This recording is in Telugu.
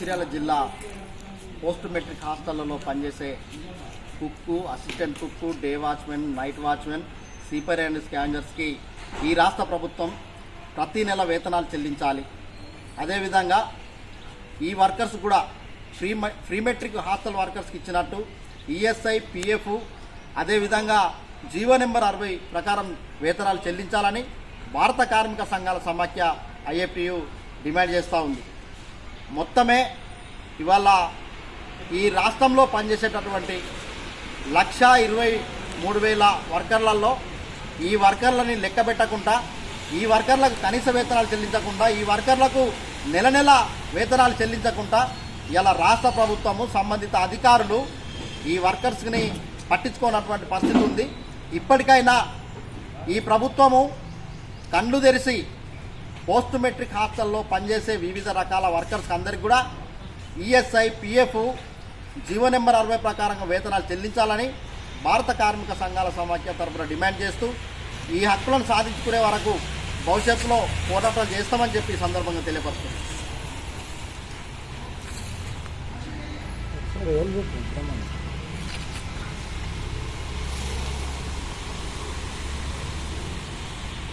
మంచిర్యాల జిల్లా పోస్ట్ మెట్రిక్ హాస్టళ్ళలో పనిచేసే cook assistant cook day watchmen night watchmen sleeper and స్కాంజర్స్కి ఈ రాష్ట్ర ప్రభుత్వం ప్రతి నెల వేతనాలు చెల్లించాలి. అదేవిధంగా ఈ వర్కర్స్ కూడా ఫ్రీ ఫ్రీ మెట్రిక్ హాస్టల్ వర్కర్స్కి ఇచ్చినట్టు ఈఎస్ఐ పిఎఫ్ అదేవిధంగా జీవో నెంబర్ అరవై ప్రకారం వేతనాలు చెల్లించాలని భారత కార్మిక సంఘాల సమాఖ్య ఐఏపియు డిమాండ్ చేస్తూ ఉంది. మొత్తమే ఇవాళ ఈ రాష్ట్రంలో పనిచేసేటటువంటి లక్ష ఇరవై మూడు వేల వర్కర్లలో ఈ వర్కర్లని లెక్క పెట్టకుండా ఈ వర్కర్లకు కనీస వేతనాలు చెల్లించకుండా ఈ వర్కర్లకు నెల నెల వేతనాలు చెల్లించకుండా ఇలా రాష్ట్ర ప్రభుత్వము సంబంధిత అధికారులు ఈ వర్కర్స్ని పట్టించుకోనటువంటి పరిస్థితి ఉంది. ఇప్పటికైనా ఈ ప్రభుత్వము కళ్ళు తెరిచి పోస్ట్ మెట్రిక్ హాస్టల్లో పనిచేసే వివిధ రకాల వర్కర్స్ అందరికి కూడా ఈఎస్ఐ పిఎఫ్ జీవో నెంబర్ అరవై ప్రకారంగా వేతనాలు చెల్లించాలని భారత కార్మిక సంఘాల సమాఖ్య తరపున డిమాండ్ చేస్తూ ఈ హక్కులను సాధించుకునే వరకు భవిష్యత్తులో పోరాటాలు చేస్తామని చెప్పి ఈ సందర్భంగా తెలియపరుస్తుంది ఒకసారి